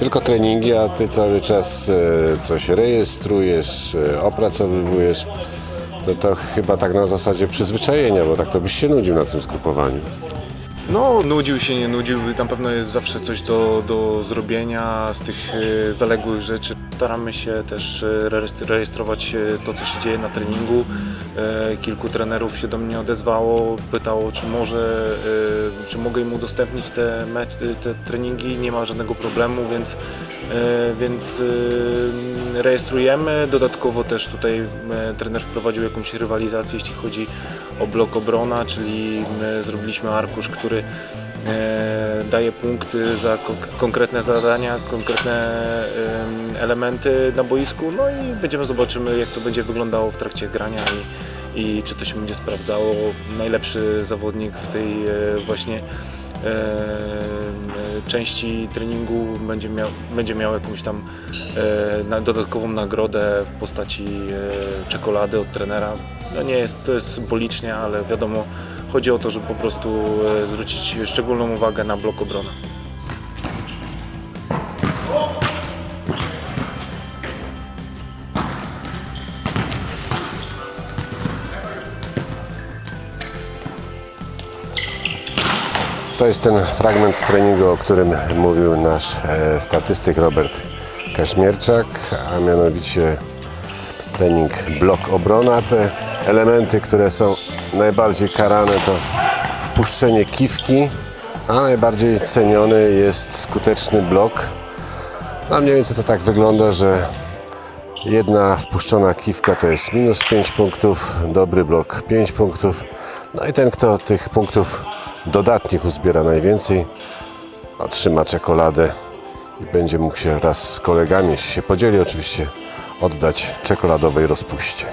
tylko treningi, a ty cały czas e, coś rejestrujesz, e, opracowywujesz. To, to chyba tak na zasadzie przyzwyczajenia, bo tak to byś się nudził na tym zgrupowaniu. No, nudził się, nie nudził, na pewno jest zawsze coś do, do zrobienia z tych e, zaległych rzeczy. Staramy się też e, rejestr- rejestrować e, to, co się dzieje na treningu. Kilku trenerów się do mnie odezwało, pytało, czy może, czy mogę im udostępnić te, te treningi, nie ma żadnego problemu, więc, więc e, rejestrujemy. Dodatkowo też tutaj e, trener wprowadził jakąś rywalizację, jeśli chodzi o blok obrona, czyli my zrobiliśmy arkusz, który e, daje punkty za kon- konkretne zadania, konkretne em, elementy na boisku. No i będziemy zobaczymy, jak to będzie wyglądało w trakcie grania i, i czy to się będzie sprawdzało. Najlepszy zawodnik w tej e, właśnie e, e, części treningu będzie miał, będzie miał jakąś tam e, dodatkową nagrodę w postaci e, czekolady od trenera. No nie jest, to jest symbolicznie, ale wiadomo, chodzi o to, żeby po prostu e, zwrócić szczególną uwagę na blok obrony. To jest ten fragment treningu, o którym mówił nasz e, statystyk Robert Kaśmierczak, a mianowicie trening blok obrona. Te elementy, które są najbardziej karane to wpuszczenie kiwki, a najbardziej ceniony jest skuteczny blok. A mniej więcej to tak wygląda, że jedna wpuszczona kiwka to jest minus 5 punktów, dobry blok 5 punktów. No i ten, kto tych punktów dodatnich uzbiera najwięcej, otrzyma czekoladę i będzie mógł się wraz z kolegami, jeśli się podzieli oczywiście, oddać czekoladowej rozpuście.